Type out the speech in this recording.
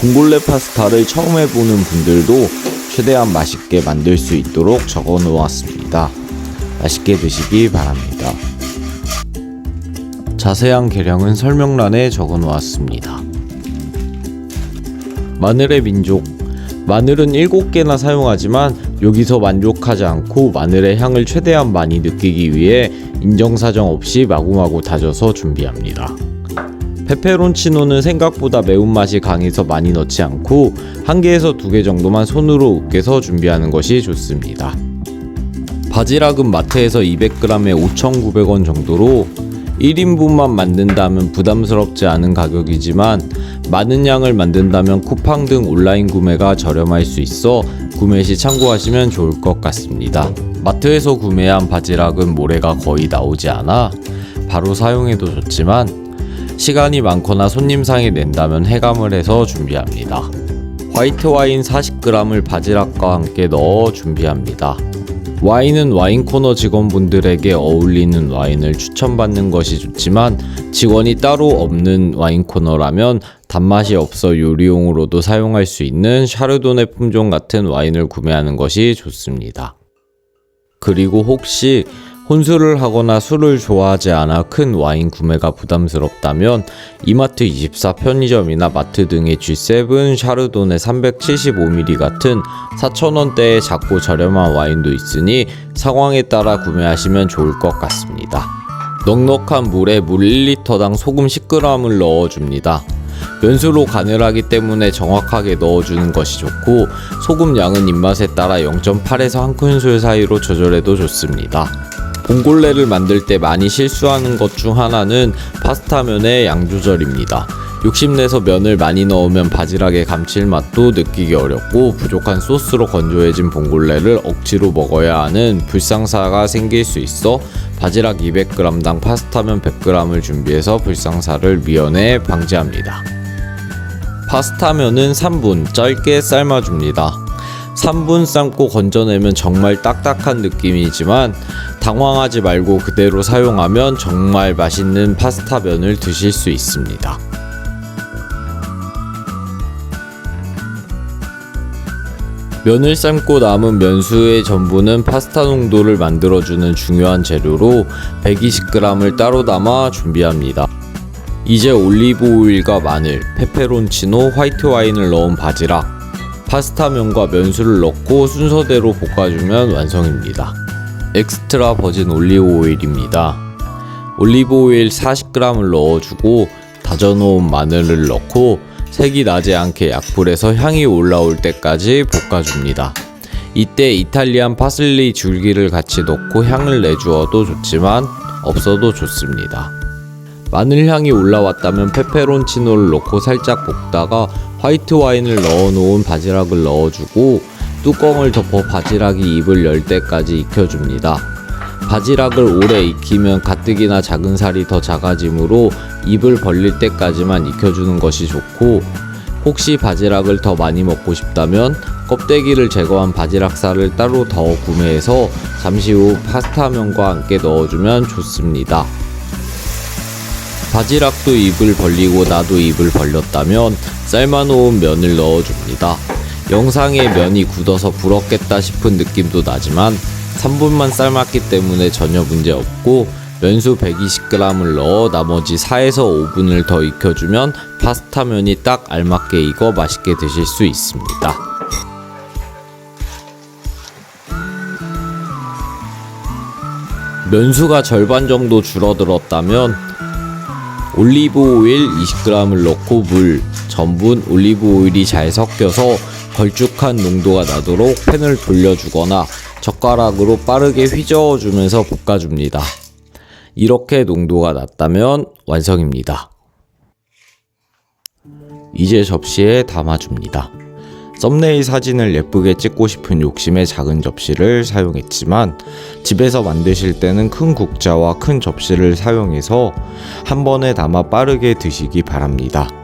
봉골레 파스타를 처음 해보는 분들도 최대한 맛있게 만들 수 있도록 적어 놓았습니다. 맛있게 드시기 바랍니다. 자세한 계량은 설명란에 적어 놓았습니다. 마늘의 민족 마늘은 7개나 사용하지만 여기서 만족하지 않고 마늘의 향을 최대한 많이 느끼기 위해 인정사정 없이 마구마구 다져서 준비합니다. 페페론치노는 생각보다 매운맛이 강해서 많이 넣지 않고 한 개에서 두 개 정도만 손으로 으깨서 준비하는 것이 좋습니다. 바지락은 마트에서 200g에 5,900원 정도로 1인분만 만든다면 부담스럽지 않은 가격이지만 많은 양을 만든다면 쿠팡 등 온라인 구매가 저렴할 수 있어 구매 시 참고하시면 좋을 것 같습니다. 마트에서 구매한 바지락은 모래가 거의 나오지 않아 바로 사용해도 좋지만 시간이 많거나 손님상에 낸다면 해감을 해서 준비합니다. 화이트 와인 40g을 바지락과 함께 넣어 준비합니다. 와인은 와인 코너 직원분들에게 어울리는 와인을 추천받는 것이 좋지만 직원이 따로 없는 와인 코너라면 단맛이 없어 요리용으로도 사용할 수 있는 샤르도네 품종 같은 와인을 구매하는 것이 좋습니다. 그리고 혹시 혼술을 하거나 술을 좋아하지 않아 큰 와인 구매가 부담스럽다면 이마트 24 편의점이나 마트 등의 G7 샤르도네 375ml 같은 4,000원대의 작고 저렴한 와인도 있으니 상황에 따라 구매하시면 좋을 것 같습니다. 넉넉한 물에 물 1리터당 소금 10g을 넣어줍니다. 면수로 간을 하기 때문에 정확하게 넣어주는 것이 좋고 소금 양은 입맛에 따라 0.8에서 한 큰술 사이로 조절해도 좋습니다. 봉골레를 만들 때 많이 실수하는 것 중 하나는 파스타면의 양 조절입니다. 욕심내서 면을 많이 넣으면 바지락의 감칠맛도 느끼기 어렵고 부족한 소스로 건조해진 봉골레를 억지로 먹어야 하는 불상사가 생길 수 있어 바지락 200g당 파스타면 100g을 준비해서 불상사를 미연에 방지합니다. 파스타면은 3분 짧게 삶아줍니다. 3분 삶고 건져내면 정말 딱딱한 느낌이지만 당황하지 말고 그대로 사용하면 정말 맛있는 파스타 면을 드실 수 있습니다. 면을 삶고 남은 면수의 전부는 파스타 농도를 만들어주는 중요한 재료로 120g을 따로 담아 준비합니다. 이제 올리브 오일과 마늘, 페페론치노, 화이트 와인을 넣은 바지락, 파스타면과 면수를 넣고 순서대로 볶아주면 완성입니다. 엑스트라 버진 올리브 오일입니다. 올리브 오일 40g을 넣어주고 다져놓은 마늘을 넣고 색이 나지 않게 약불에서 향이 올라올 때까지 볶아줍니다. 이때 이탈리안 파슬리 줄기를 같이 넣고 향을 내주어도 좋지만 없어도 좋습니다. 마늘 향이 올라왔다면 페페론치노를 넣고 살짝 볶다가 화이트 와인을 넣어 놓은 바지락을 넣어주고 뚜껑을 덮어 바지락이 입을 열 때까지 익혀줍니다. 바지락을 오래 익히면 가뜩이나 작은 살이 더 작아지므로 입을 벌릴 때까지만 익혀주는 것이 좋고 혹시 바지락을 더 많이 먹고 싶다면 껍데기를 제거한 바지락살을 따로 더 구매해서 잠시 후 파스타면과 함께 넣어주면 좋습니다. 바지락도 입을 벌리고 나도 입을 벌렸다면 삶아놓은 면을 넣어줍니다. 영상에 면이 굳어서 부럽겠다 싶은 느낌도 나지만 3분만 삶았기 때문에 전혀 문제 없고 면수 120g을 넣어 나머지 4에서 5분을 더 익혀주면 파스타면이 딱 알맞게 익어 맛있게 드실 수 있습니다. 면수가 절반 정도 줄어들었다면 올리브 오일 20g을 넣고 물, 전분, 올리브 오일이 잘 섞여서 걸쭉한 농도가 나도록 팬을 돌려주거나 젓가락으로 빠르게 휘저어 주면서 볶아줍니다. 이렇게 농도가 낮다면 완성입니다. 이제 접시에 담아줍니다. 썸네일 사진을 예쁘게 찍고 싶은 욕심에 작은 접시를 사용했지만 집에서 만드실 때는 큰 국자와 큰 접시를 사용해서 한 번에 담아 빠르게 드시기 바랍니다.